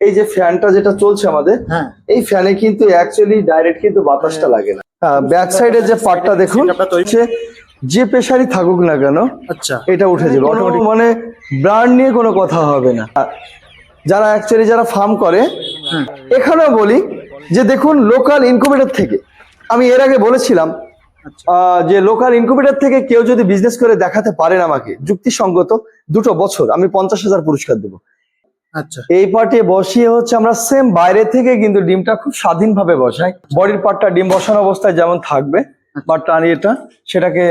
এই যে ফ্যানটা যেটা চলছে আমাদের হ্যাঁ। এই ফ্যানে কিন্তু অ্যাকচুয়ালি ডাইরেক্ট কিন্তু বাতাসটা লাগে না। ব্যাক সাইডের যে পার্টটা দেখুন যে প্রেশারই থাকুক না কেন আচ্ছা। এটা উঠে যাবে। অটোমেটিক মানে ব্র্যান্ড নিয়ে কোনো কথা হবে না। যারা অ্যাকচুয়ালি যারা ফার্ম করে। এখানেও বলি যে দেখুন লোকাল ইনকুবেটর থেকে আমি এর আগে বলেছিলাম আচ্ছা। আহ, যে লোকাল ইনকুবেটর থেকে কেউ যদি বিজনেস করে দেখাতে পারেন আমাকে যুক্তিসঙ্গত দুটো বছর আমি পঞ্চাশ হাজার পুরস্কার দেবো। এই পার্টে বসিয়ে হচ্ছে আমরা সেম বাইরে থেকে কিন্তু ডিমটা খুব স্বাধীনভাবে বসাই। বডির পার্টটা ডিম বসানো অবস্থায় যেমন থাকবে বা টানিয়েটা সেটাকে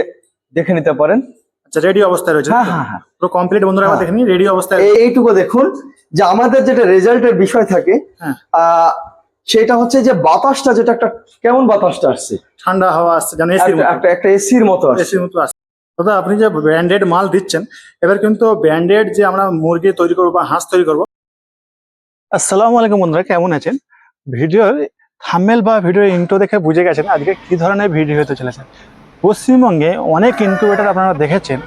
দেখে নিতে পারেন। আচ্ছা রেডি অবস্থায় রয়েছে হ্যাঁ হ্যাঁ হ্যাঁ। পুরো কমপ্লিট বন্ধুরা হ্যাঁ। দেখে নিন রেডি অবস্থায় এইটুকু দেখুন যে আমাদের যেটা রেজাল্টের বিষয় থাকে হ্যাঁ। আহ, সেটা হচ্ছে যে বাতাসটা যেটা একটা কেমন বাতাসটা আসছে। ঠান্ডা হাওয়া আসছে যেন এসির একটা- মতো। এসির মতো আসছে। দাদা, আপনি যে ব্র্যান্ডেড মাল দিচ্ছেন, এবার কিন্তু ব্র্যান্ডেড যে আমরা মুরগি তৈরি করব বা হাঁস তৈরি করব। আসসালামু আলাইকুম বন্ধুরা, কেমন আছেন? ভিডিওর থামেল বা ভিডিও ইন্টো দেখে বুঝে গেছেন আজকে কি ধরনের ভিডিও হতে চলেছে। পশ্চিমবঙ্গে অনেক ইনকিউবেটার আপনারা দেখেছেন।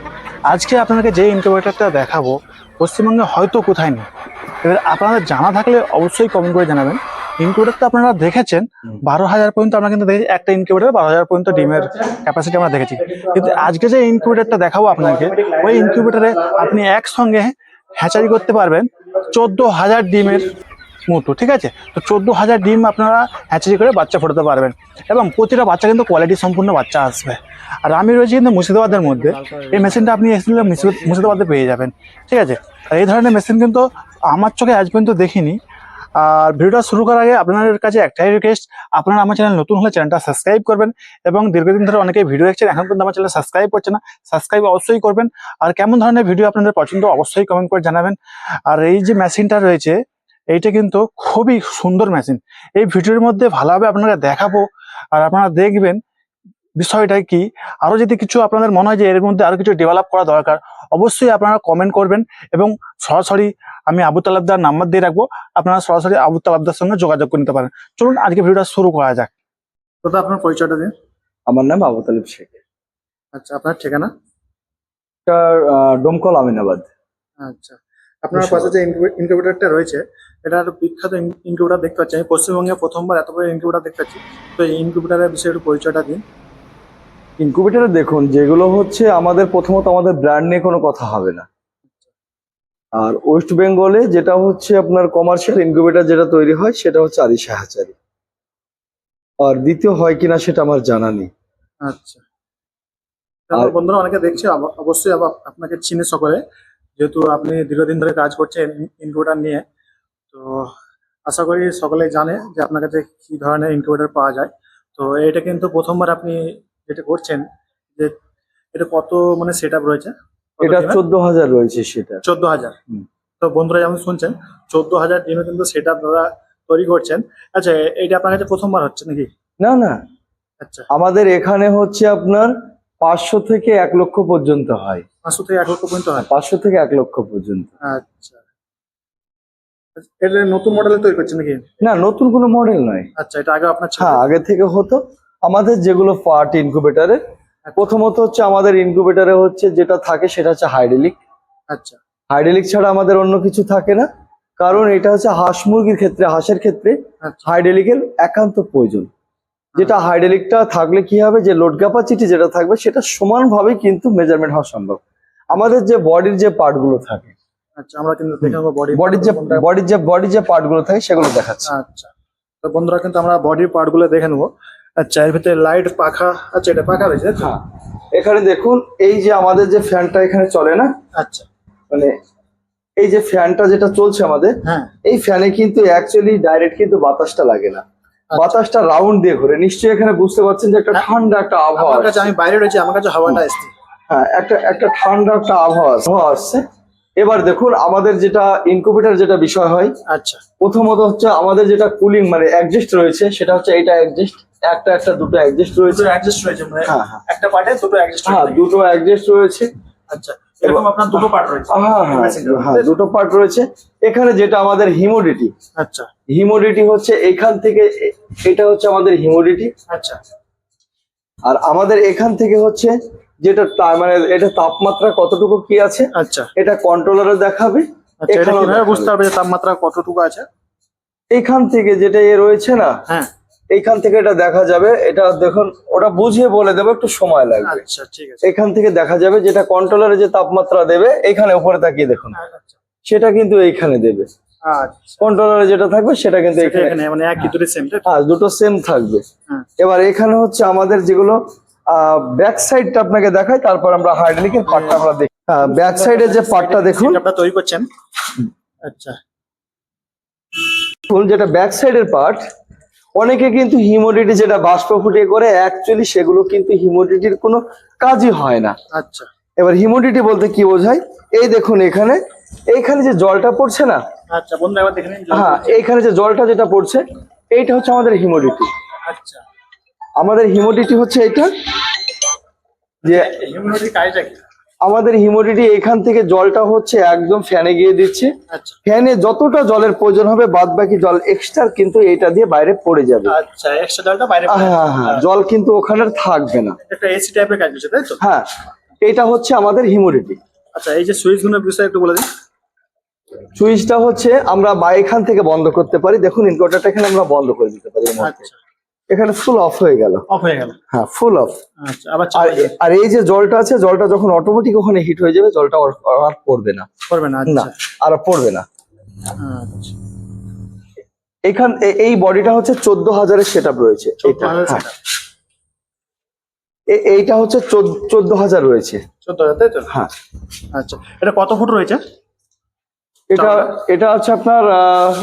আজকে আপনাদেরকে যে ইনকিউবেটারটা দেখাবো, পশ্চিমবঙ্গে হয়তো কোথায় নেই। এবার আপনাদের জানা থাকলে অবশ্যই কমেন্ট করে জানাবেন। ইনকিউবেটার তো আপনারা দেখেছেন বারো হাজার পর্যন্ত আমরা কিন্তু দেখেছি একটা ইনকিউবেটার বারো হাজার পর্যন্ত ডিমের ক্যাপাসিটি আমরা দেখেছি। কিন্তু আজকে যে ইনকিউবেটারটা দেখাবো আপনাকে ওই ইনকিউবেটারে আপনি একসঙ্গে হ্যাচারি করতে পারবেন চোদ্দ হাজার ডিমের মতো ঠিক আছে? তো চোদ্দ হাজার ডিম আপনারা হ্যাচারি করে বাচ্চা ফোটাতে পারবেন। এবং প্রতিটা বাচ্চা কিন্তু কোয়ালিটি সম্পূর্ণ বাচ্চা আসবে। আর আমি রয়েছি কিন্তু মুর্শিদাবাদের মধ্যে এই মেশিনটা আপনি এসে মুর্শিদাবাদে পেয়ে যাবেন ঠিক আছে? আর এই ধরনের মেশিন কিন্তু আমার চোখে আজ পর্যন্ত দেখিনি। আর ভিডিওটা শুরু করার আগে আপনাদের কাছে একটাই রিকোয়েস্ট আপনারা আমার চ্যানেল নতুন হলে চ্যানেলটা সাবস্ক্রাইব করবেন এবং দীর্ঘদিন ধরে অনেকেই ভিডিও দেখছেন, এখন পর্যন্ত আমার চ্যানেল সাবস্ক্রাইব করছে না সাবস্ক্রাইব অবশ্যই করবেন। আর কেমন ধরনের ভিডিও আপনাদের পছন্দ অবশ্যই কমেন্ট করে জানাবেন। আর এই যে মেশিনটা রয়েছে, এইটা কিন্তু খুবই সুন্দর মেশিন এই ভিডিওর মধ্যে ভালোভাবে আপনারা দেখাবো আর আপনারা দেখবেন বিষয়টা কি। আরও যদি কিছু আপনাদের মনে হয় যে এর মধ্যে আরও কিছু ডেভেলপ করা দরকার অবশ্যই আপনারা কমেন্ট করবেন এবং সরাসরি আমি আবু তালাবদার নাম্বার দিয়ে রাখব। আপনারা সরাসরি আবু তালাবদার সঙ্গে যোগাযোগ করে নিতে পারেন। চলুন আজকে ভিডিওটা শুরু করা যাক। দাদা আপনার পরিচয়টা দিন? আমার নাম আবু তালিব শেখ। আচ্ছা আপনার ঠিকানা? ডোমকল আমিনাবাদ। আচ্ছা আপনার পাশে যে ইনকিউবেটারটা রয়েছে এটা একটা বিখ্যাত ইনকিউবেটার দেখতে পাচ্ছি। আমি পশ্চিমবঙ্গে প্রথমবার এত বড় ইনকিউবেটার দেখতে পাচ্ছি। তো এই ইনকিউবেটারের বিষয়ে একটু পরিচয়টা দিন। ইনকুবেটারে দেখুন যেগুলো হচ্ছে আমাদের প্রথমত আমাদের ব্র্যান্ড নিয়ে কোনো কথা হবে না। আর ওয়েস্ট বেঙ্গলে যেটা হচ্ছে আপনার কমার্শিয়াল ইনকুবেটার যেটা তৈরি হয় সেটা হচ্ছে আরিশা হাচারি আর দ্বিতীয় হয় কিনা সেটা আমার জানা নেই। আচ্ছা। আর- বন্ধুরা অনেকে দেখছে অবশ্যই আপনাকে চিনে সকলে যেহেতু আপনি দীর্ঘদিন ধরে কাজ করছেন ইনকিউবেটার নিয়ে তো আশা করি সকলেই জানে যে আপনার কাছে কি ধরনের ইনকিউবেটার পাওয়া যায়। তো এটা কিন্তু প্রথমবার আপনি যেটা করছেন যে এটা কত মানে সেট আপ রয়েছে এটা চোদ্দ হাজার রয়েছে সেটা। চোদ্দ হাজার। তো বন্ধুরা যেমন শুনছেন চোদ্দ হাজার ডিমে কিন্তু সেট আপ দাদা তৈরি করছেন। আচ্ছা এটা আপনার কাছে প্রথমবার হচ্ছে নাকি? না না। আচ্ছা। আমাদের এখানে হচ্ছে আপনার পাঁচশো থেকে এক লক্ষ পর্যন্ত হয়। পাঁচশো থেকে এক লক্ষ পর্যন্ত হয়? পাঁচশো থেকে এক লক্ষ পর্যন্ত। আচ্ছা। এটা নতুন মডেলে তৈরি করছেন নাকি? না নতুন কোনো মডেল নয়। আচ্ছা এটা আগে আপনার হ্যাঁ আগে থেকে হতো। আমাদের যেগুলো পার্ট ইনকুবেটারে প্রথমত হচ্ছে আমাদের ইনকুবেটারে হচ্ছে যেটা থাকে সেটা হচ্ছে হাইডেলিক আচ্ছা। হাইডেলিক ছাড়া আমাদের অন্য কিছু থাকে না কারণ এটা হচ্ছে হাঁস মুরগির ক্ষেত্রে হাঁসের ক্ষেত্রে আচ্ছা। হাইডেলিকের একান্ত প্রয়োজন। যেটা হাইডেলিকটা থাকলে কি হবে? যে লোড ক্যাপাসিটি যেটা থাকবে সেটা সমানভাবে কিন্তু মেজারমেন্ট হওয়া সম্ভব। আমাদের যে বডির যে পার্টগুলো থাকে আচ্ছা আমরা কিন্তু বডি বডির যে বডির যে বডির যে পার্টগুলো থাকে সেগুলো দেখাচ্ছে। আচ্ছা। তো বন্ধুরা কিন্তু আমরা বডির পার্টগুলো দেখে নেব। আচ্ছা এর ভিতরে লাইট পাখা আচ্ছা এটা পাখা রয়েছে হ্যাঁ। এখানে দেখুন এই যে আমাদের যে ফ্যানটা এখানে চলে না? আচ্ছা। মানে এই যে ফ্যানটা যেটা চলছে আমাদের হ্যাঁ। এই ফ্যানে কিন্তু অ্যাকচুয়ালি ডাইরেক্ট কিন্তু বাতাসটা লাগে না। আচ্ছা। বাতাসটা রাউন্ড দিয়ে ঘুরে। নিশ্চয়ই এখানে বুঝতে পারছেন যে একটা ঠান্ডা একটা আবহাওয়া আমার কাছে আমি বাইরে রয়েছি আমার কাছে হাওয়াটা আসছে। হ্যাঁ একটা একটা ঠান্ডা একটা আবহাওয়া আবহাওয়া আসছে। এবার দেখুন আমাদের যেটা ইনকুবেটার যেটা বিষয় হয় আচ্ছা। প্রথমত হচ্ছে আমাদের যেটা কুলিং মানে অ্যাডজাস্ট রয়েছে সেটা হচ্ছে এটা অ্যাডজাস্ট একটা একটা দুটো অ্যাডজাস্ট রয়েছে। অ্যাডজাস্ট রয়েছে মানে হ্যাঁ হ্যাঁ। একটা পার্টে দুটো অ্যাডজাস্ট হ্যাঁ দুটো অ্যাডজাস্ট রয়েছে। আচ্ছা এরকম আপনার দুটো পার্ট রয়েছে। হ্যাঁ হ্যাঁ হ্যাঁ দুটো পার্ট রয়েছে। এখানে যেটা আমাদের হিমোডিটি আচ্ছা। হিমোডিটি হচ্ছে এখান থেকে এটা হচ্ছে আমাদের হিমোডিটি আচ্ছা। আর আমাদের এখান থেকে হচ্ছে যেটা মানে এটা তাপমাত্রা কতটুকু কি আছে আচ্ছা। এটা কন্ট্রোলারে দেখাবে। আচ্ছা দেখাবে। বুঝতে পারবে তাপমাত্রা কতটুকু আছে? এইখান থেকে যেটা এ রয়েছে না হ্যাঁ। এইখান থেকে এটা দেখা যাবে এটা দেখুন ওটা বুঝিয়ে বলে দেবো একটু সময় লাগবে। আচ্ছা ঠিক আছে। এখান থেকে দেখা যাবে যেটা কন্ট্রোলারে যে তাপমাত্রা দেবে এখানে উপরে তাকিয়ে দেখুন। আচ্ছা। সেটা কিন্তু এইখানে দেবে। আচ্ছা। কন্ট্রোলারে যেটা থাকবে সেটা কিন্তু এখানে মানে একই দুটো সেম হ্যাঁ দুটো সেম থাকবে। হ্যাঁ। এবার এখানে হচ্ছে আমাদের যেগুলো ব্যাক সাইডটা আপনাকে দেখাই তারপর আমরা হাইড্রোলিকের পার্টটা আমরা দেখি। ব্যাক সাইডের যে পার্টটা দেখুন। আপনারা তৈরি করছেন? আচ্ছা। যেটা ব্যাক সাইডের পার্ট অনেকে কিন্তু হিমোডিটি যেটা বাষ্প ফুটিয়ে করে অ্যাকচুয়ালি সেগুলো কিন্তু হিমোডিটির কোনো কাজই হয় না। আচ্ছা। এবার হিমোডিটি বলতে কি বোঝায়? এই দেখুন এখানে এইখানে যে জলটা পড়ছে না আচ্ছা বন্ধু এবার দেখে নিন হ্যাঁ এইখানে যে জলটা যেটা পড়ছে এইটা হচ্ছে আমাদের হিমোডিটি। আচ্ছা। আমাদের হিমোডিটি হচ্ছে এটা যে হিউম্যানিটি কাজটা কি? আমাদের হিমোডিটি এখান থেকে জলটা হচ্ছে একদম ফ্যানে গিয়ে দিচ্ছে। আচ্ছা। ফ্যানে যতটা জলের প্রয়োজন হবে বাদ বাকি জল এক্সট্রা কিন্তু এটা দিয়ে বাইরে পড়ে যাবে। আচ্ছা এক্সট্রা জলটা বাইরে হ্যাঁ হ্যাঁ হ্যাঁ জল কিন্তু ওখানে থাকবে না। একটা এসি টাইপের কাজ করছে তাই তো? হ্যাঁ এটা হচ্ছে আমাদের হিমোডিটি। আচ্ছা এই যে সুইচগুলোর বিষয়ে একটু বলে দিন। সুইচটা হচ্ছে আমরা বা এখান থেকে বন্ধ করতে পারি। দেখুন ইনভার্টারটা এখানে আমরা বন্ধ করে দিতে পারি আচ্ছা। এখানে ফুল অফ হয়ে গেল। অফ হয়ে গেল। হ্যাঁ ফুল অফ আচ্ছা আবার আর এই যে জলটা আছে জলটা যখন অটোমেটিক ওখানে হিট হয়ে যাবে জলটা আর- পড়বে না। পড়বে না না আচ্ছা। আর পড়বে না। আচ্ছা। এখান এই বডিটা হচ্ছে চোদ্দ হাজারের সেট আপ রয়েছে এটা, 14,000 হ্যাঁ। এইটা হচ্ছে চোদ্দ হাজার রয়েছে। চোদ্দ হাজার তাই তো? হ্যাঁ। আচ্ছা এটা কত ফুট রয়েছে? এটা এটা হচ্ছে আপনার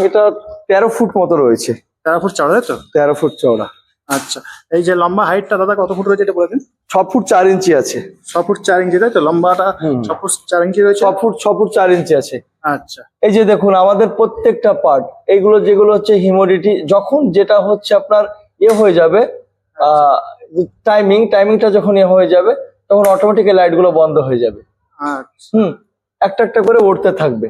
এটা তেরো ফুট মতো রয়েছে। তেরো ফুট তাই তো? তেরো ফুট চওড়া। আচ্ছা এই যে লম্বা হাইটটা দাদা কত ফুট রয়েছে এটা বলে দিন? ছ ফুট চার ইঞ্চি আছে। ছ ফুট চার ইঞ্চি তাই তো? লম্বাটা। ছ ফুট চার ইঞ্চি রয়েছে? ছ ফুট ছ ফুট চার ইঞ্চি আছে। আচ্ছা। এই যে দেখুন আমাদের প্রত্যেকটা পার্ট এইগুলো যেগুলো হচ্ছে হিমোডিটি যখন যেটা হচ্ছে আপনার ইয়ে হয়ে যাবে টাইমিং টাইমিংটা যখন ইয়ে হয়ে যাবে তখন অটোমেটিক লাইটগুলো বন্ধ হয়ে যাবে। আচ্ছা। হুম একটা একটা করে উঠতে থাকবে।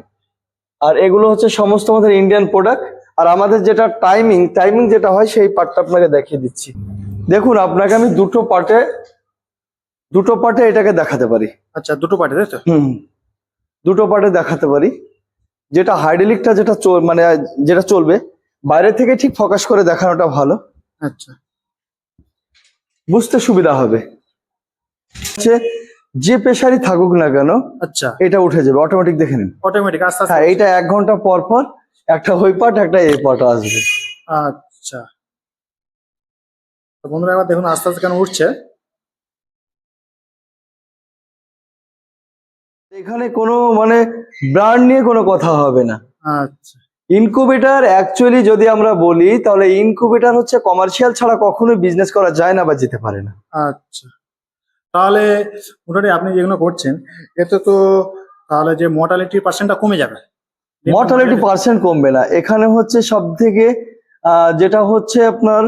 আর এগুলো হচ্ছে সমস্ত আমাদের ইন্ডিয়ান প্রোডাক্ট আর আমাদের যেটা টাইমিং টাইমিং যেটা হয় সেই পার্টটা আপনাকে দেখিয়ে দিচ্ছি। দেখুন আপনাকে আমি দুটো পার্টে দুটো পার্টে এটাকে দেখাতে পারি। আচ্ছা দুটো পার্টে তাই তো? হুম। দুটো পার্টে দেখাতে পারি। যেটা হাইড্রোলিকটা যেটা চল- মানে যেটা চলবে বাইরে থেকে ঠিক ফোকাস করে দেখানোটা ভালো। আচ্ছা। বুঝতে সুবিধা হবে। যে প্রেশারই থাকুক না কেন আচ্ছা। এটা উঠে যাবে। অটোমেটিক দেখে নিন। অটোমেটিক আস্তে আস্তে। হ্যাঁ এইটা এক ঘণ্টা পর পর একটা ওই পার্ট একটা এই পার্ট আসবে। আচ্ছা। বন্ধুরা এবার দেখুন আস্তে আস্তে কেন উঠছে। এখানে কোনো মানে ব্র্যান্ড নিয়ে কোনো কথা হবে না। আচ্ছা। ইনকুবেটার অ্যাকচুয়ালি যদি আমরা বলি তাহলে ইনকুবেটার হচ্ছে কমার্শিয়াল ছাড়া কখনোই বিজনেস করা যায় না বা যেতে পারে না। আচ্ছা। তাহলে মোটামুটি আপনি যেগুলো করছেন এতে তো তাহলে যে মর্টালিটি পার্সেন্টটা কমে যাবে। মর্টালিটি পার্সেন্ট কমবে না। এখানে হচ্ছে সব থেকে যেটা হচ্ছে আপনার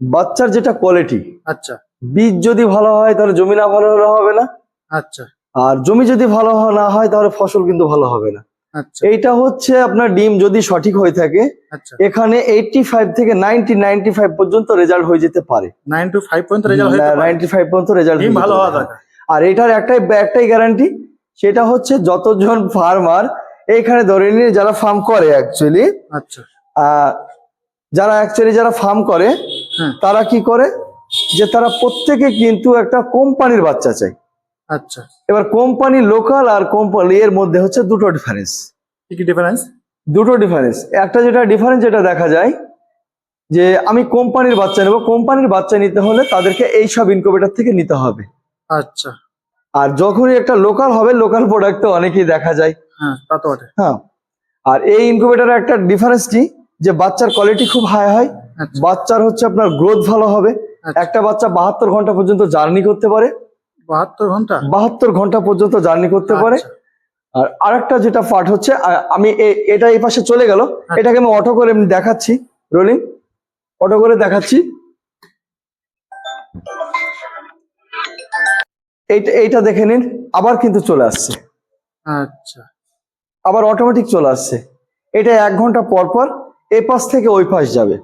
বাচ্চার যেটা কোয়ালিটি আচ্ছা। বীজ যদি ভালো হয় তাহলে জমি না ভালো হলে হবে না। আচ্ছা। আর জমি যদি ভালো না হয় তাহলে ফসল কিন্তু ভালো হবে না। আচ্ছা। এইটা হচ্ছে আপনার ডিম যদি সঠিক হয়ে থাকে আচ্ছা। এখানে এইটটি ফাইভ থেকে নাইনটি নাইনটি ফাইভ পর্যন্ত রেজাল্ট হয়ে যেতে পারে। নাইনটি ফাইভ পর্যন্ত রেজাল্ট ভালো আর এটার একটাই একটাই গ্যারান্টি সেটা হচ্ছে যতজন ফার্মার এইখানে ধরে নিয়ে যারা ফার্ম করে অ্যাকচুয়ালি আচ্ছা। যারা অ্যাকচুয়ালি যারা ফার্ম করে তারা কি করে? যে তারা প্রত্যেকে কিন্তু একটা কোম্পানির বাচ্চা চাই। আচ্ছা। এবার কোম্পানি লোকাল আর কোম্পানি এর মধ্যে হচ্ছে দুটো ডিফারেন্স কি কি ডিফারেন্স দুটো ডিফারেন্স একটা যেটা ডিফারেন্স যেটা দেখা যায় যে আমি কোম্পানির বাচ্চা নেব। কোম্পানির বাচ্চা নিতে হলে তাদেরকে এই সব ইনকুবেটার থেকে নিতে হবে। আচ্ছা। আর যখনই একটা লোকাল হবে লোকাল প্রোডাক্ট তো অনেকেই দেখা যায়। হ্যাঁ। তা তো বটে। হ্যাঁ। আর এই ইনকুবেটারের একটা ডিফারেন্স কি? যে বাচ্চার কোয়ালিটি খুব হাই হয় আচ্ছা। বাচ্চার হচ্ছে আপনার গ্রোথ ভালো হবে। আচ্ছা। একটা বাচ্চা বাহাত্তর ঘণ্টা পর্যন্ত জার্নি করতে পারে। বাহাত্তর ঘণ্টা? বাহাত্তর ঘণ্টা পর্যন্ত জার্নি করতে পারে। আচ্ছা, আর আরেকটা যেটা পার্ট হচ্ছে আমি এ- এটা এই পাশে চলে গেল। এটাকে আমি অটো করে এমনি দেখাচ্ছি। রোলিং অটো করে দেখাচ্ছি। এইটা এইটা দেখে নিন। আবার কিন্তু চলে আসছে। আচ্ছা। আবার অটোমেটিক চলে আসছে। এটা এক ঘণ্টা পর পর এ পাশ থেকে ওই পাশ যাবে।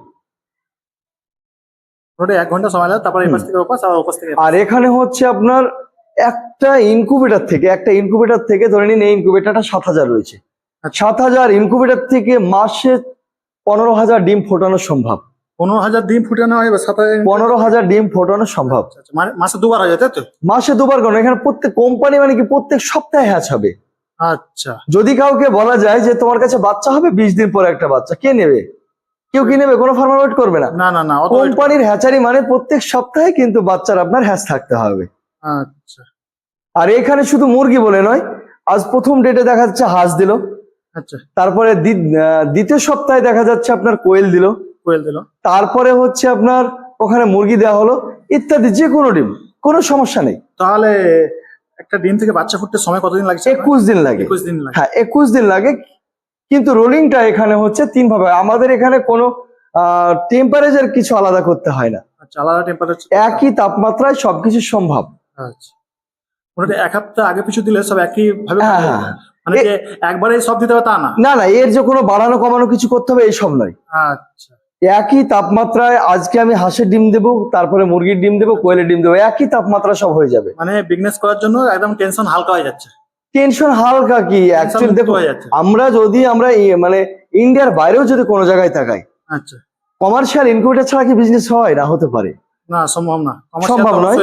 এক ঘণ্টা সময় লাগে তারপর এই পাশ থেকে ওপাশ আর ওপাশ থেকে আর এখানে হচ্ছে আপনার একটা ইনকুবেটার থেকে একটা ইনকুবেটার থেকে ধরে নিন এই ইনকুবেটারটা সাত হাজার রয়েছে। আচ্ছা। সাত হাজার ইনকুবেটার থেকে মাসে পনেরো হাজার ডিম ফোটানো সম্ভব। পনেরো হাজার ডিম ফুটানো হয় সাত হাজার পনেরো হাজার ডিম ফোটানো সম্ভব। আচ্ছা, আচ্ছা, মানে মাসে দুবার হয়ে তাই তো? মাসে দুবার কেন এখানে প্রত্যেক কোম্পানি মানে কি প্রত্যেক সপ্তাহে হ্যাচ হবে। আচ্ছা। যদি কাউকে বলা যায় যে তোমার কাছে বাচ্চা হবে বিশ দিন পরে একটা বাচ্চা কে নেবে? কেউ কি নেবে? কোনো ফার্মার ওয়েট করবে না। না না না কোম্পানির হ্যাচারি মানে প্রত্যেক সপ্তাহে কিন্তু বাচ্চার আপনার হ্যাচ থাকতে হবে। আচ্ছা। আর এখানে শুধু মুরগি বলে নয় আজ প্রথম ডেটে দেখা যাচ্ছে হাঁস দিল। আচ্ছা। তারপরে দ্বিতীয় সপ্তাহে দেখা যাচ্ছে আপনার কোয়েল দিল। কোয়েল দিল। তারপরে হচ্ছে আপনার ওখানে মুরগি দেওয়া হলো ইত্যাদি যে কোনো ডিম কোনো সমস্যা নেই। তাহলে একটা ডিম থেকে বাচ্চা ফুটতে সময় কতদিন লাগছে? একুশ দিন লাগে। একুশ দিন লাগে। হ্যাঁ একুশ দিন লাগে কিন্তু রোলিংটা এখানে হচ্ছে তিন ভাবে। আমাদের এখানে কোনো টেম্পারেচার কিছু আলাদা করতে হয় না। আচ্ছা আলাদা টেম্পারেচার একই তাপমাত্রায় সবকিছু সম্ভব। আচ্ছা। মোটামুটি এক সপ্তাহ আগে পিছু দিলে সব একই ভাবে হ্যাঁ, হ্যাঁ। মানে যে একবারে সব দিতে হবে তা না? না না এর যে কোনো বাড়ানো কমানো কিছু করতে হবে এইসব নয়। আচ্ছা। একই তাপমাত্রায় আজকে আমি হাঁসের ডিম দেবো তারপরে মুরগির ডিম দেবো কোয়েলের ডিম দেবো একই তাপমাত্রা সব হয়ে যাবে। মানে বিজনেস করার জন্য একদম টেনশন হালকা হয়ে যাচ্ছে। টেনশন হালকা কি? অ্যাকচুয়ালি দেখো আমরা যদি আমরা মানে ইন্ডিয়ার বাইরেও যদি কোনো জায়গায় তাকাই আচ্ছা। কমার্শিয়াল ইনকিউবেটার ছাড়া কি বিজনেস হয়? না হতে পারে। না সম্ভব না। সম্ভব নয়।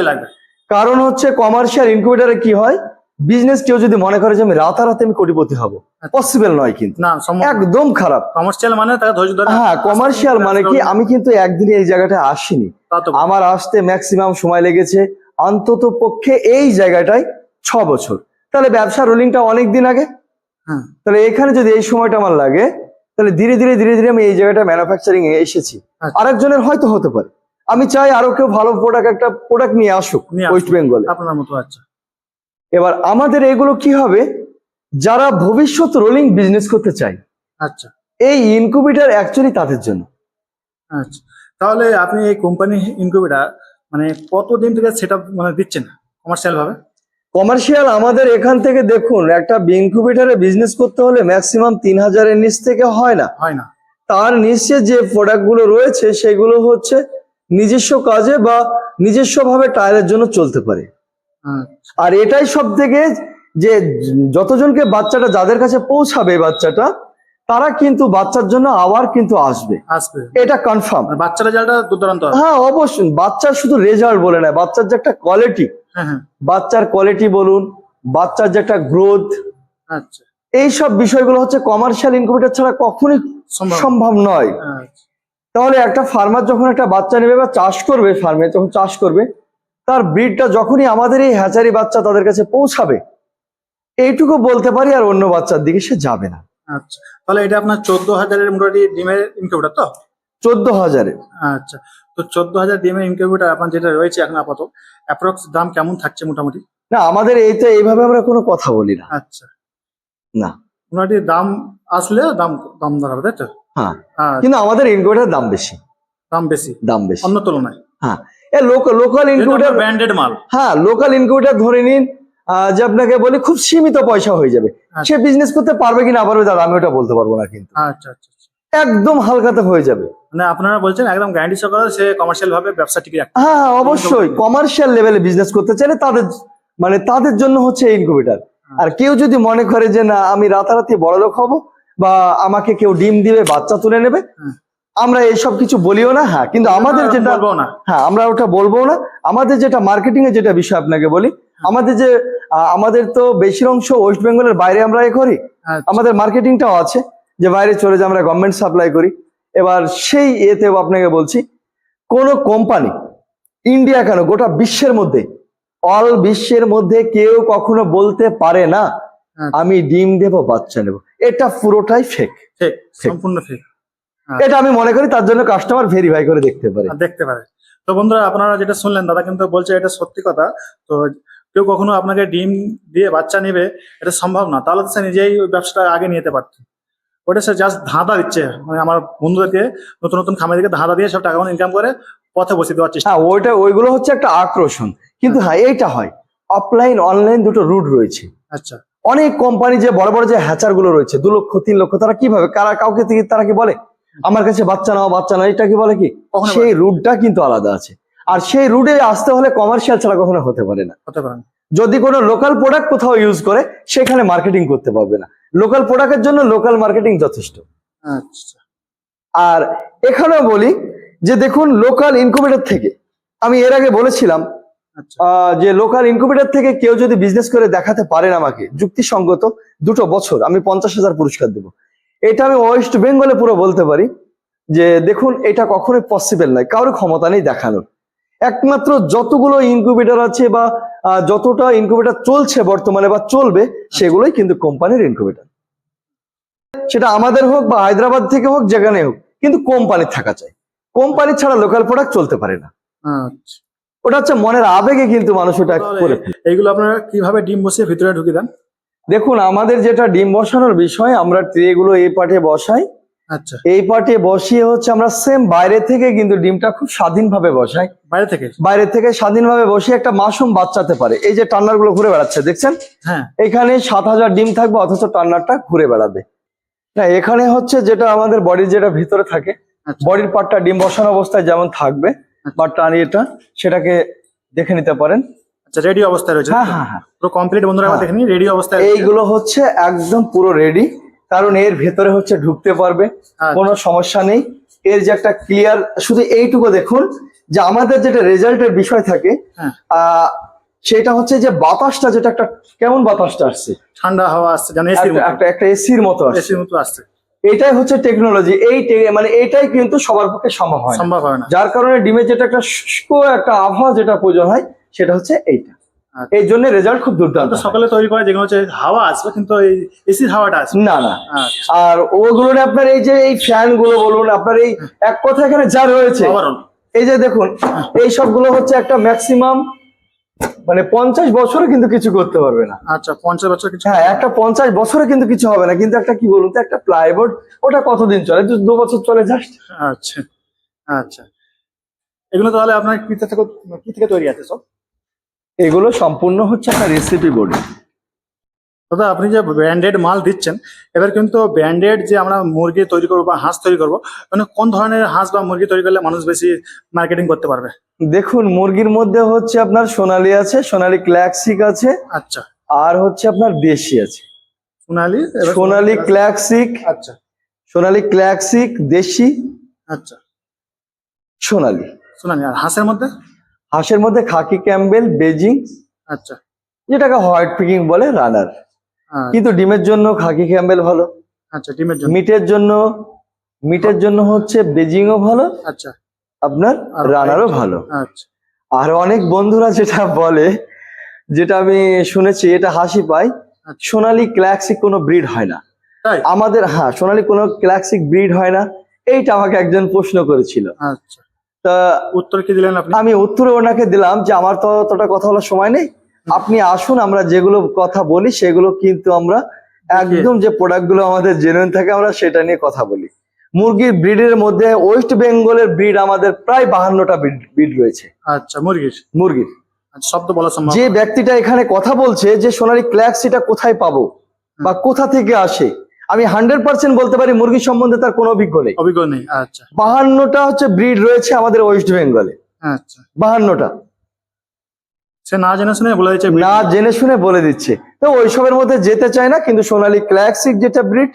কারণ হচ্ছে কমার্শিয়াল ইনকিউবেটারে কি হয়? বিজনেস কেউ যদি মনে করে যে আমি রাতারাতি আমি কোটিপতি হব আচ্ছা। পসিবল নয় কিন্তু। না একদম খারাপ। কমার্শিয়াল মানে হ্যাঁ কমার্শিয়াল মানে কি? আমি কিন্তু একদিনে এই জায়গাটায় আসিনি। আমার আসতে ম্যাক্সিমাম সময় লেগেছে। অন্তত পক্ষে এই জায়গাটায় ছ বছর। তাহলে ব্যবসা রোলিংটা অনেক দিন আগে? হ্যাঁ। তাহলে এখানে যদি এই সময়টা আমার লাগে তাহলে ধীরে ধীরে ধীরে ধীরে আমি এই জায়গাটা ম্যানুফ্যাকচারিং এ এসেছি। আচ্ছা। আরেকজনের হয়তো হতে পারে। আমি চাই আরও কেউ ভালো প্রোডাক্ট একটা প্রোডাক্ট নিয়ে আসুক নিয়ে আসুক। ওয়েস্ট বেঙ্গলে আপনার মতো আচ্ছা। এবার আমাদের এগুলো কি হবে? যারা ভবিষ্যৎ রোলিং বিজনেস করতে চায়। আচ্ছা। এই ইনকুবেটার অ্যাকচুয়ালি তাদের জন্য। আচ্ছা। তাহলে আপনি এই কোম্পানি ইনকিউবেটার মানে কতদিন থেকে সেট মানে দিচ্ছেন কমার্শিয়াল ভাবে? কমার্শিয়াল আমাদের এখান থেকে দেখুন একটা ইনকুবেটারে বিজনেস করতে হলে ম্যাক্সিমাম তিন হাজারের নিচ থেকে হয় না। হয় না। তার নিচে যে প্রোডাক্টগুলো রয়েছে সেগুলো হচ্ছে নিজস্ব কাজে বা নিজস্ব ভাবে ট্রায়ালের জন্য চলতে পারে। আর এটাই সব থেকে যে যতজনকে বাচ্চাটা যাদের কাছে পৌঁছাবে বাচ্চাটা তারা কিন্তু বাচ্চার জন্য আবার কিন্তু আসবে। আসবে। এটা কনফার্ম মানে রেজাল্টটা দুর্দান্ত হ্যাঁ অবশ্যই। বাচ্চার শুধু রেজাল্ট বলে না বাচ্চার যে একটা কোয়ালিটি হ্যাঁ হ্যাঁ। বাচ্চার কোয়ালিটি বলুন বাচ্চার যে একটা গ্রোথ আচ্ছা। এই সব বিষয়গুলো হচ্ছে কমার্শিয়াল ইনকিউবেটর ছাড়া কখনোই সম্ভব সম্ভব নয়। আচ্ছা, তাহলে একটা ফার্মার যখন একটা বাচ্চা নেবে বা চাষ করবে ফার্মে যখন চাষ করবে তার ব্রিডটা যখনই আমাদের এই হ্যাচারি বাচ্চা তাদের কাছে পৌঁছাবে এইটুকু বলতে পারি আর অন্য বাচ্চার দিকে সে যাবে না। আচ্ছা তাহলে এটা আপনার চোদ্দ হাজারের মোটামুটি ডিমের ইনকিউবেটার তো? চোদ্দ হাজারে আচ্ছা তো চোদ্দ হাজার ডিমের ইনকিউবেটার আপনার যেটা রয়েছে এখন আপাতত অ্যাপ্রক্স দাম কেমন থাকছে মোটামুটি? না আমাদের এইটা এইভাবে আমরা কোনো কথা বলি না। আচ্ছা। না। মোটামুটি দাম আসলে দাম দাম দর হবে তাই তো? হ্যাঁ। আচ্ছা, কিন্তু আমাদের ইনকিউবেটার দাম বেশি। দাম বেশি? দাম বেশি। অন্য তুলনায়? হ্যাঁ লোকাল ইনকিউবেটার ব্র্যান্ডেড মাল। হ্যাঁ লোকাল ইনকিউবেটার ধরে নিন যে আপনাকে বলি খুব সীমিত পয়সা হয়ে যাবে। আচ্ছা। সে বিজনেস করতে পারবে কিনা পারবে দাদা আমি ওটা বলতে পারব না কিন্তু। আচ্ছা আচ্ছা আচ্ছা। একদম হালকাতে হয়ে যাবে। মানে আপনারা বলছেন একদম গ্যারান্টি সহকারে সে কমার্শিয়াল ভাবে ব্যবসা টিকে রাখবে হ্যাঁ হ্যাঁ, অবশ্যই। কমার্শিয়াল লেভেলে বিজনেস করতে চাইলে তাদের মানে তাদের জন্য হচ্ছে ইনকিউবেটার আর কেউ যদি মনে করে যে না আমি রাতারাতি বড়লোক হব বা আমাকে কেউ ডিম দিবে বাচ্চা তুলে নেবে। আমরা এইসব কিছু বলিও না হ্যাঁ কিন্তু আমাদের যেটা বলব না। হ্যাঁ আমরা ওটা বলব না। আমাদের যেটা মার্কেটিং এর যেটা বিষয় আপনাকে বলি আমাদের যে আমাদের তো বেশির অংশ ওয়েস্ট বেঙ্গলের বাইরে আমরা এ করি। আচ্ছা, আমাদের মার্কেটিংটাও আছে যে বাইরে চলে যে আমরা গভর্নমেন্ট সাপ্লাই করি। এবার সেই এতেও আপনাকে বলছি কোন কোম্পানি ইন্ডিয়া কেন গোটা বিশ্বের মধ্যে অল বিশ্বের মধ্যে কেউ কখনো বলতে পারে না আচ্ছা। আমি ডিম দেব বাচ্চা নেব। এটা পুরোটাই ফেক। সম্পূর্ণ ঠিক এটা আমি মনে করি তার জন্য কাস্টমার ভেরিফাই করে দেখতে পারে। দেখতে পারে। তো বন্ধুরা আপনারা যেটা শুনলেন দাদা কিন্তু বলছে এটা সত্যি কথা। তো কেউ কখনো আপনাকে ডিম দিয়ে বাচ্চা নেবে এটা সম্ভব না। তাহলে তো সে নিজেই ওই ব্যবসাটা আগে নিতে পারত। ওটা সে জাস্ট ধাঁধা দিচ্ছে। মানে আমার বন্ধুদেরকে নতুন নতুন খামার দিকে ধাঁধা দিয়ে সব টাকা ইনকাম করে পথে বসে দেওয়ার চেষ্টা হ্যাঁ ওইটা ওইগুলো হচ্ছে একটা আকর্ষণ কিন্তু হ্যাঁ এইটা হয়। অফলাইন অনলাইন দুটো রুট রয়েছে। আচ্ছা। অনেক কোম্পানি যে বড় বড় যে হ্যাচারগুলো রয়েছে দু লক্ষ তিন লক্ষ তারা কীভাবে কারা কাউকে থেকে তারা কি বলে? আমার কাছে বাচ্চা নাও বাচ্চা নাও এটা কি বলে কি? সেই রুটটা কিন্তু আলাদা আছে। আর সেই রুটে আসতে হলে কমার্শিয়াল ছাড়া কখনো হতে পারে না। হতে যদি কোনো লোকাল প্রোডাক্ট কোথাও ইউজ করে সেখানে মার্কেটিং করতে পারবে না। লোকাল প্রোডাক্টের জন্য লোকাল মার্কেটিং যথেষ্ট। আচ্ছা। আর এখানেও বলি যে দেখুন লোকাল ইনকুবেটর থেকে আমি এর আগে বলেছিলাম আচ্ছা। আহ, যে লোকাল ইনকুবেটর থেকে কেউ যদি বিজনেস করে দেখাতে পারেন আমাকে যুক্তিসঙ্গত দুটো বছর আমি পঞ্চাশ হাজার পুরস্কার দেব। এটা আমি ওয়েস্ট বেঙ্গলে পুরো বলতে পারি যে দেখুন এটা কখনোই পসিবল নয়। কারোর ক্ষমতা নেই দেখানোর। একমাত্র যতগুলো ইনকিউবেটর আছে বা যতটা ইনকিউবেটর চলছে বর্তমানে বা চলবে সেগুলোই কিন্তু কোম্পানির ইনকিউবেটর সেটা আমাদের হোক বা হায়দ্রাবাদ থেকে হোক যেখানে হোক কিন্তু কোম্পানির থাকা চাই। কোম্পানি ছাড়া লোকাল প্রোডাক্ট চলতে পারে না। আচ্ছা। ওটা হচ্ছে মনের আবেগে কিন্তু মানুষ ওটা করে এইগুলো আপনারা কীভাবে ডিম বসিয়ে ভিতরে ঢুকে দেন? দেখুন আমাদের যেটা ডিম বসানোর বিষয় আমরা ট্রে গুলো এই পাটে বসাই। আচ্ছা। এই পাটে বসিয়ে হচ্ছে আমরা সেম বাইরে থেকে কিন্তু ডিমটা খুব স্বাধীনভাবে বসাই। বাইরে থেকে? বাইরে থেকে স্বাধীনভাবে বসিয়ে একটা মাসুম বাচ্চাতে পারে। এই যে টান্নারগুলো ঘুরে বেড়াচ্ছে দেখছেন? হ্যাঁ। এখানে সাত হাজার ডিম থাকবে অথচ টান্নারটা ঘুরে বেড়াবে। না এখানে হচ্ছে যেটা আমাদের বডির যেটা ভিতরে থাকে আচ্ছা। বডির পার্টটা ডিম বসানো অবস্থায় যেমন থাকবে বা টানিয়েটা সেটাকে দেখে নিতে পারেন। আচ্ছা রেডি অবস্থায় রয়েছে হ্যাঁ হ্যাঁ হ্যাঁ। পুরো কমপ্লিট বন্ধুরা হ্যাঁ। দেখে রেডি অবস্থায় এইগুলো হচ্ছে একদম পুরো রেডি কারণ এর ভেতরে হচ্ছে ঢুকতে পারবে আচ্ছা। কোনো সমস্যা নেই। এর যে একটা ক্লিয়ার শুধু এইটুকু দেখুন যে আমাদের যেটা রেজাল্টের বিষয় থাকে হ্যাঁ। সেটা হচ্ছে যে বাতাসটা যেটা একটা কেমন বাতাসটা আসছে? ঠান্ডা হাওয়া আসছে যেন এসির একটা- একটা এসির মতো আসছে। এসির মতো আসছে। এটাই হচ্ছে টেকনোলজি এই মানে এটাই কিন্তু সবার পক্ষে সম্ভব হয় সম্ভব হয় না। যার কারণে ডিমের যেটা একটা শুষ্ক একটা আবহাওয়া যেটা প্রয়োজন হয় সেটা হচ্ছে এইটা। আচ্ছা। এই জন্য রেজাল্ট খুব দুর্দান্ত। সকালে তৈরি করে যেগুলো হচ্ছে হাওয়া আসবে কিন্তু এই এসির হাওয়াটা আসবে। না না। আচ্ছা। আর ওগুলো আপনার এই যে এই ফ্যানগুলো বলুন আপনার এই এক কথা এখানে যা রয়েছে। এই যে দেখুন এই সবগুলো হচ্ছে একটা ম্যাক্সিমাম মানে পঞ্চাশ বছরে কিন্তু কিছু করতে পারবে না। আচ্ছা পঞ্চাশ বছর কিছু হ্যাঁ একটা পঞ্চাশ বছরে কিন্তু কিছু হবে না। কিন্তু একটা কি বলুন তো একটা প্লাইবোর্ড ওটা কতদিন চলে? দু- দু বছর চলে জাস্ট আচ্ছা আচ্ছা। এগুলো তাহলে আপনার কি থেকে কি থেকে তৈরি আছে সব? এগুলো সম্পূর্ণ হচ্ছে একটা রেসিপি বোর্ড দাদা আপনি যে ব্র্যান্ডেড মাল দিচ্ছেন এবার কিন্তু ব্র্যান্ডেড যে আমরা মুরগি তৈরি করব বা হাঁস তৈরি করব মানে কোন ধরনের হাঁস বা মুরগি তৈরি করলে মানুষ বেশি মার্কেটিং করতে পারবে? দেখুন মুরগির মধ্যে হচ্ছে আপনার সোনালি আছে সোনালি ক্ল্যাক্সিক আছে আচ্ছা। আর হচ্ছে আপনার দেশি আছে। সোনালি সোনালি ক্ল্যাক্সিক আচ্ছা। সোনালি ক্ল্যাক্সিক দেশি। আচ্ছা। সোনালি। সোনালি আর হাঁসের মধ্যে? হাঁসের মধ্যে খাকি ক্যাম্বেল বেজিং আচ্ছা। যেটাকে হোয়াইট পিকিং বলে রানার। আচ্ছা, কিন্তু ডিমের জন্য খাকি ক্যাম্বেল ভালো। আচ্ছা ডিমের জন্য। মিটের জন্য মিটের জন্য হচ্ছে বেজিংও ভালো। আচ্ছা। আপনার রানারও ভালো। আচ্ছা। আর অনেক বন্ধুরা যেটা বলে যেটা আমি শুনেছি এটা হাসি পাই আচ্ছা। সোনালি ক্ল্যাক্সিক কোনো ব্রিড হয় না। আমাদের হ্যাঁ সোনালি কোনো ক্ল্যাক্সিক ব্রিড হয় না। এইটা আমাকে একজন প্রশ্ন করেছিল। আচ্ছা। তা উত্তর কি দিলেন আপনি? আমি উত্তরে ওনাকে দিলাম যে আমার তো অতটা কথা বলার সময় নেই। আপনি আসুন আমরা যেগুলো কথা বলি সেগুলো কিন্তু আমরা একদম যে প্রোডাক্টগুলো আমাদের জেনুইন থাকে আমরা সেটা নিয়ে কথা বলি। মুরগির ব্রিডের মধ্যে ওয়েস্ট বেঙ্গলের ব্রিড আমাদের প্রায় বাহান্নটা ব্রিড রয়েছে। আচ্ছা মুরগির? মুরগির। আচ্ছা সব তো বলা সম্ভব যে ব্যক্তিটা এখানে কথা বলছে যে সোনালী ক্ল্যাক্স এটা কোথায় পাবো বা কোথা থেকে আসে আমি হান্ড্রেড পার্সেন্ট বলতে পারি মুরগি সম্বন্ধে তার কোনো অভিজ্ঞ নেই। অভিজ্ঞ নেই আচ্ছা। বাহান্নটা হচ্ছে ব্রিড রয়েছে আমাদের ওয়েস্ট বেঙ্গলে। আচ্ছা। বাহান্নটা। সে না জেনে শুনে বলে দিচ্ছে না জেনে শুনে বলে দিচ্ছে। তো ওইসবের মধ্যে যেতে চায় না কিন্তু সোনালী ক্ল্যাক্সিক যেটা ব্রিড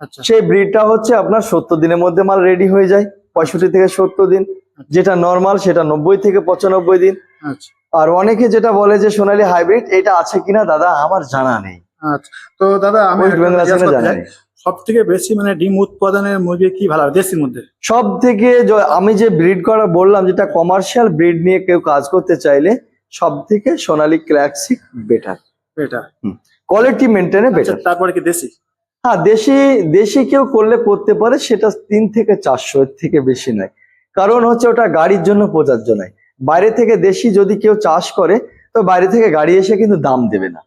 আচ্ছা। সেই ব্রিডটা হচ্ছে আপনার সত্তর দিনের মধ্যে মাল রেডি হয়ে যায় পঁয়ষট্টি থেকে সত্তর দিন। যেটা নর্মাল সেটা নব্বই থেকে পঁচানব্বই দিন। আচ্ছা। আর অনেকে যেটা বলে যে সোনালী হাইব্রিড এটা আছে কিনা দাদা আমার জানা নেই। আচ্ছা। তো দাদা আমি সব থেকে বেশি মানে ডিম উৎপাদনের মুরগি কি ভালো দেশির মধ্যে? সব থেকে আমি যে ব্রিড করা বললাম যেটা কমার্শিয়াল ব্রিড নিয়ে কেউ কাজ করতে চাইলে সব থেকে সোনালী ক্ল্যাক্সিক বেটার এটা কোয়ালিটি মেনটেনে বেটার তারপরে কি দেশি? হ্যাঁ দেশি দেশি কেউ করলে করতে পারে সেটা তিন থেকে চারশো এর থেকে বেশি নয়। কারণ হচ্ছে ওটা গাড়ির জন্য প্রযোজ্য নয়। বাইরে থেকে দেশি যদি কেউ চাষ করে তো বাইরে থেকে গাড়ি এসে কিন্তু দাম দেবে না।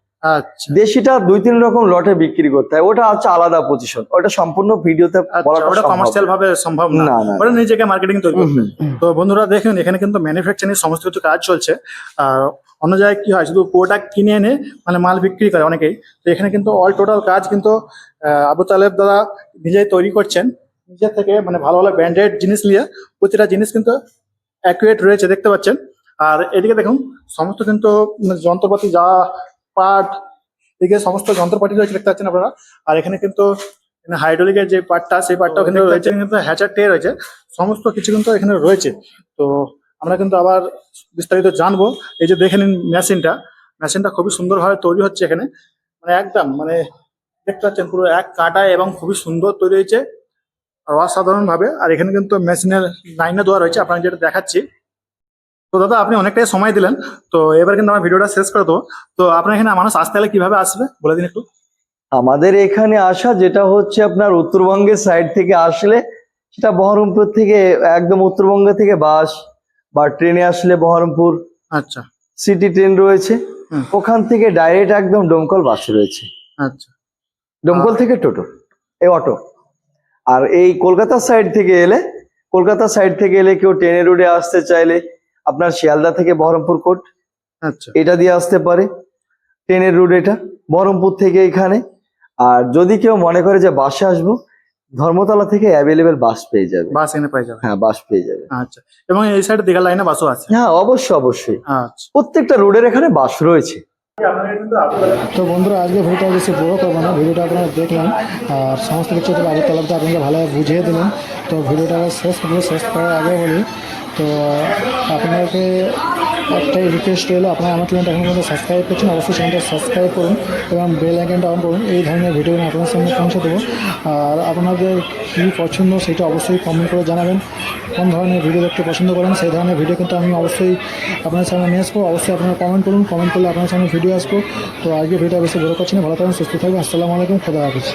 দেশিটা দুই তিন রকম লটে বিক্রি করতে হয়। ওটা হচ্ছে আলাদা পজিশন ওটা সম্পূর্ণ ভিডিওতে আচ্ছা ওটা কমার্শিয়াল ভাবে সম্ভব না। ওটা নিজেকে মার্কেটিং তৈরি। তো বন্ধুরা দেখুন এখানে কিন্তু ম্যানুফ্যাকচারিং সমস্ত কিছু কাজ চলছে। আর অন্য জায়গায় কি হয় শুধু প্রোডাক্ট কিনে এনে মানে মাল বিক্রি করে অনেকেই। তো এখানে কিন্তু অল টোটাল কাজ কিন্তু আবু তালেব দাদা নিজেই তৈরি করছেন। নিজের থেকে মানে ভালো ভালো ব্র্যান্ডেড জিনিস নিয়ে প্রতিটা জিনিস কিন্তু অ্যাকুরেট রয়েছে দেখতে পাচ্ছেন। আর এদিকে দেখুন সমস্ত কিন্তু মানে যন্ত্রপাতি যা পার্ট এদিকে সমস্ত যন্ত্রপাতি রয়েছে দেখতে পাচ্ছেন আপনারা। আর এখানে কিন্তু হাইড্রোলিকের যে পার্টটা সেই পার্টটা কিন্তু রয়েছে। কিন্তু হ্যাচার টে রয়েছে। সমস্ত কিছু কিন্তু এখানে রয়েছে। তো আমরা কিন্তু আবার বিস্তারিত জানব। এই যে দেখে নিন মেশিনটা। মেশিনটা খুবই সুন্দরভাবে তৈরি হচ্ছে এখানে। মানে একদম মানে দেখতে পাচ্ছেন পুরো এক কাটায় এবং খুবই সুন্দর তৈরি হয়েছে। আর অসাধারণ ভাবে আর এখানে কিন্তু মেশিনের লাইনে দেওয়া রয়েছে। আপনাকে যেটা দেখাচ্ছি। তো দাদা আপনি অনেকটাই সময় দিলেন। তো এবার কিন্তু আমার ভিডিওটা শেষ করে দেবো। তো আপনার এখানে মানুষ আসতে হলে কীভাবে আসবে? বলে দিন একটু। আমাদের এখানে আসা যেটা হচ্ছে আপনার উত্তরবঙ্গের সাইড থেকে আসলে সেটা বহরমপুর থেকে একদম উত্তরবঙ্গ থেকে বাস বা ট্রেনে আসলে বহরমপুর আচ্ছা। সিটি ট্রেন রয়েছে। ওখান থেকে ডাইরেক্ট একদম ডোমকল বাস রয়েছে। আচ্ছা। ডোমকল থেকে টোটো এই অটো। আর এই কলকাতার সাইড থেকে এলে কলকাতার সাইড থেকে এলে কেউ ট্রেনে রোডে আসতে চাইলে আপনার শিয়ালদা থেকে বহরমপুর কোর্ট। আচ্ছা। এটা দিয়ে আসতে পারে। ট্রেনের রুট এটা বহরমপুর থেকে এখানে। আর যদি কেউ মনে করে যে বাসে আসব ধর্মতলা থেকে অ্যাভেলেবেল বাস পেয়ে যাবে। বাস এনে পাই যাবে। হ্যাঁ বাস পেয়ে যাবে। আচ্ছা। এবং এই সাইডে দীঘা লাইনে বাসও আছে? হ্যাঁ অবশ্যই অবশ্যই। আচ্ছা। প্রত্যেকটা রোডের এখানে বাস রয়েছে। তো বন্ধুরা আজকে ভিডিওটা বেশি বড় করব না। ভিডিওটা আপনারা দেখলেন। আর সমস্ত কিছু তো আবু তালাবটা আপনাকে ভালোভাবে বুঝিয়ে দিলেন তো ভিডিওটা শেষ করব। শেষ করার আগে বলি তো আপনাকে একটাই রিকোয়েস্ট রইল, আপনারা আমার চ্যানেলটা এখন পর্যন্ত সাবস্ক্রাইব করছেন, অবশ্যই চ্যানেলটা সাবস্ক্রাইব করুন এবং বেল আইকনটা অন করুন, এই ধরনের ভিডিও আমি আপনাদের সামনে পৌঁছে দেবো। আর আপনাদের কী পছন্দ সেটা অবশ্যই কমেন্ট করে জানাবেন। কোন ধরনের ভিডিও দেখতে পছন্দ করেন, সেই ধরনের ভিডিও কিন্তু আমি অবশ্যই আপনার সামনে নিয়ে আসব। অবশ্যই আপনারা কমেন্ট করুন কমেন্ট করলে আপনার সামনে ভিডিও আসব। তো আজকে ভিডিও বেশি বড় করছি না, ভালো থাকবেন সুস্থ থাকবেন আসসালামু আলাইকুম, খোদা হাফিজ।